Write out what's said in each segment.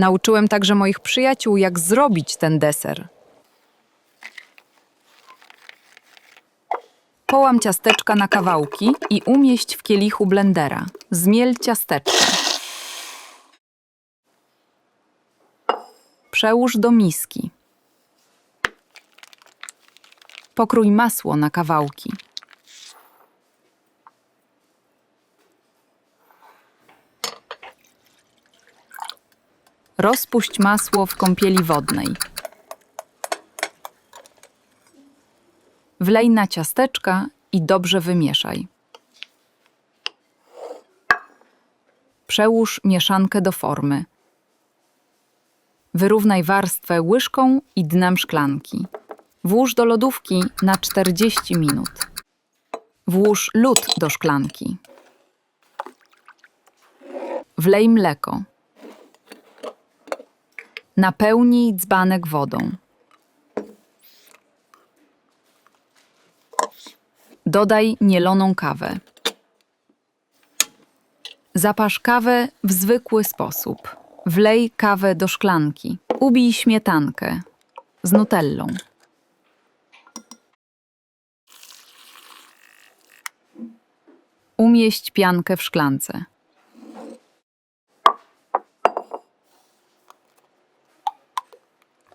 Nauczyłem także moich przyjaciół, jak zrobić ten deser. Połam ciasteczka na kawałki i umieść w kielichu blendera. Zmiel ciasteczka. Przełóż do miski. Pokrój masło na kawałki. Rozpuść masło w kąpieli wodnej. Wlej na ciasteczka i dobrze wymieszaj. Przełóż mieszankę do formy. Wyrównaj warstwę łyżką i dnem szklanki. Włóż do lodówki na 40 minut. Włóż lód do szklanki. Wlej mleko. Napełnij dzbanek wodą. Dodaj nieloną kawę. Zapasz kawę w zwykły sposób. Wlej kawę do szklanki. Ubij śmietankę z nutellą. Umieść piankę w szklance.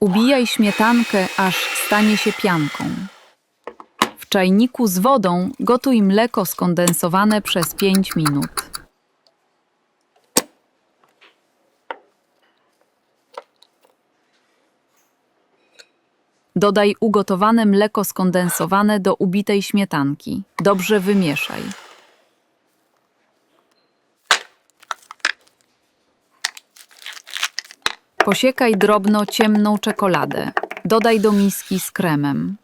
Ubijaj śmietankę, aż stanie się pianką. W czajniku z wodą gotuj mleko skondensowane przez 5 minut. Dodaj ugotowane mleko skondensowane do ubitej śmietanki. Dobrze wymieszaj. Posiekaj drobno ciemną czekoladę. Dodaj do miski z kremem.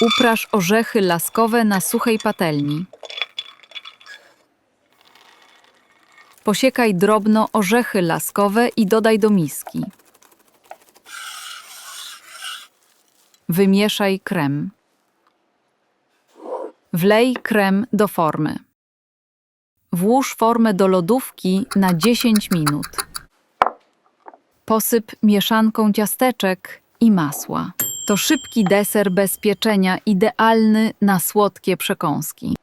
Upraż orzechy laskowe na suchej patelni. Posiekaj drobno orzechy laskowe i dodaj do miski. Wymieszaj krem. Wlej krem do formy. Włóż formę do lodówki na 10 minut. Posyp mieszanką ciasteczek i masła. To szybki deser bez pieczenia, idealny na słodkie przekąski.